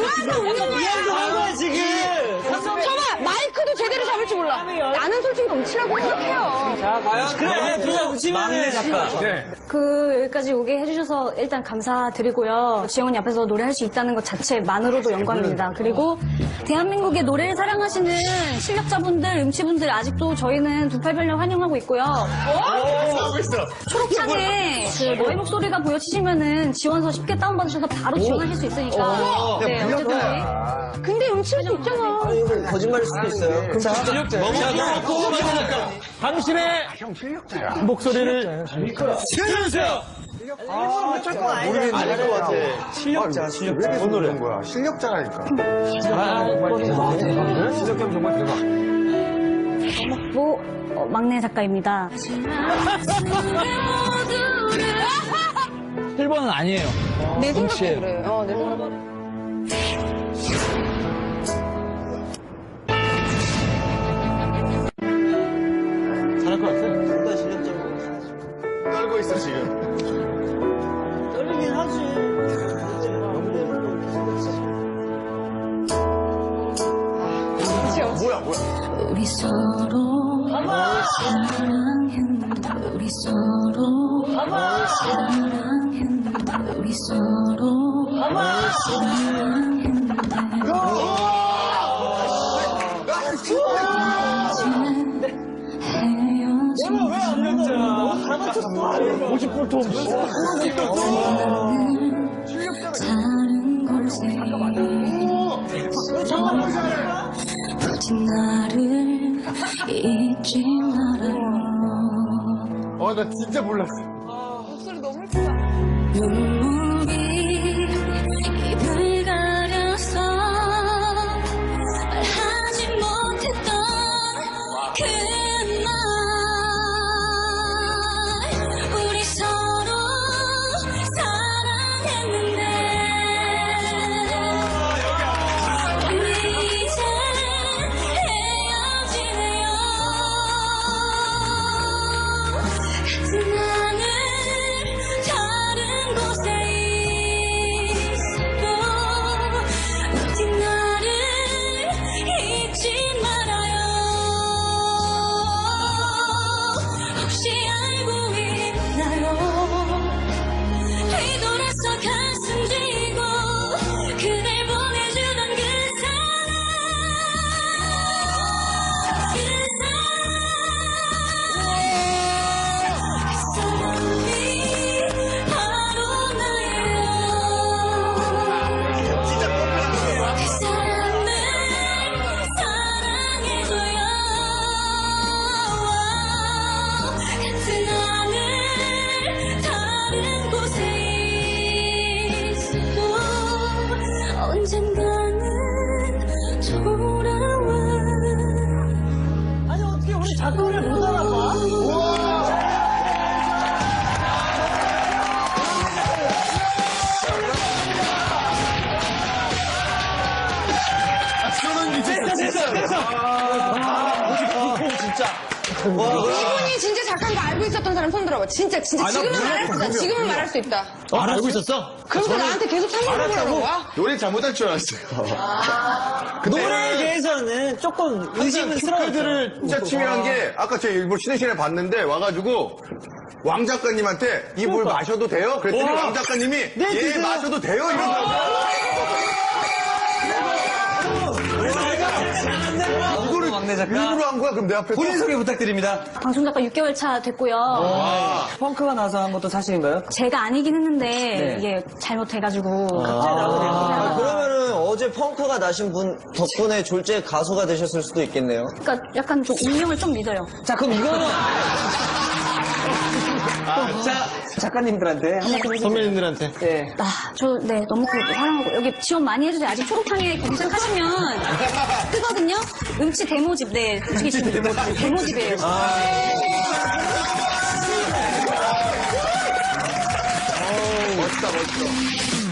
거야. 한 거야, 지금. 저봐 마이크도 제대로 잡을 줄 몰라. 나는 솔직히 넘치라고 생각해요. 자, 과연. 그래, 웃으면 막내 작가. 그 여기까지 오게 해주셔서 일단 감사드리고요. 지영언니 앞에서 노래할 수 있다는 것 자체만으로도 영광입니다. 그리고 대한민국의 노래를 사랑하시는 실력자분들, 음치분들 아직도 저희는 두팔별로 환영하고 있고요. 하고 있어. 초록창에 그 너의 목소리가 보여지시면은 지원서 쉽게 다운받으셔서 바로 지원하실 수 있으니까. 네, 언제든지. 근데 음치도 있잖아. 거짓말일 수도 있어요. 자, 실력자. 너무 막내 작가. 당신의 목소리를 들려주세요. 아닐 것 같아. 실력자, 실력자. 왜 노래 거야? 실력자라니까. 실력자면 정말 대박. 뭐, 어, 막내 작가입니다. 1번은 아니에요. 내 생각도 그래. 어, 내 생각. 떨고 있어, 지금. 떨리긴 하지. 뭐야, 뭐야. 우리 서로 사랑했는데 우리 서로 사랑했는데 우리 서로 사랑했는데 50불도 없이. 다른 곳에 부디 나를 잊지 말아요 어, 나 진짜 몰랐어. 눈물이 언젠가는 돌아와 아니, 어떻게 우리 작가를 못 알아봐? 저는 이제. 됐어, 됐어, 됐어. 아, 50불 진짜. 이분이 진짜 작가인 거 알고 있었던 사람 손 들어봐. 진짜, 진짜. 아, 나 지금은. 말할 수 있다. 지금은 말할 수 있다. 어, 알고 있었어? 그러니까 나한테 계속 상의해보라는 거야? 노래 잘못할 줄 알았어요. 근데 노래에 대해서는 조금 의심스러워. 스피드를 진짜 치밀한 게 아까 제가 일부 쉬는 시간에 봤는데 와가지고 왕 작가님한테 이 물 마셔도 돼요? 그랬더니 와. 왕 작가님이 네, 예 드세요. 마셔도 돼요 이러더라 이거를 막내 작가. 일부러 한 거야 그럼 내 앞에서? 본인 소개 부탁드립니다. 방송 작가 6개월 차 됐고요. 펑크가 나서 한 것도 사실인가요? 제가 아니긴 했는데 네. 이게 잘못해가지고 갑자기 나오게 됐군요. 아, 그러면은 어제 펑크가 나신 분 덕분에 졸제 가수가 되셨을 수도 있겠네요. 그러니까 약간 좀 운명을 좀 믿어요. 자, 그럼 이거는. 자, 작가님들한테 한 말씀 해주세요. 선배님들한테. 네. 아, 저, 네, 너무 그 사랑하고, 여기 지원 많이 해주세요. 아직 초록창에 검색하시면 뜨거든요? 음치 데모집, 네, 솔직히 지금 데모집이에요. 멋있다 멋있어.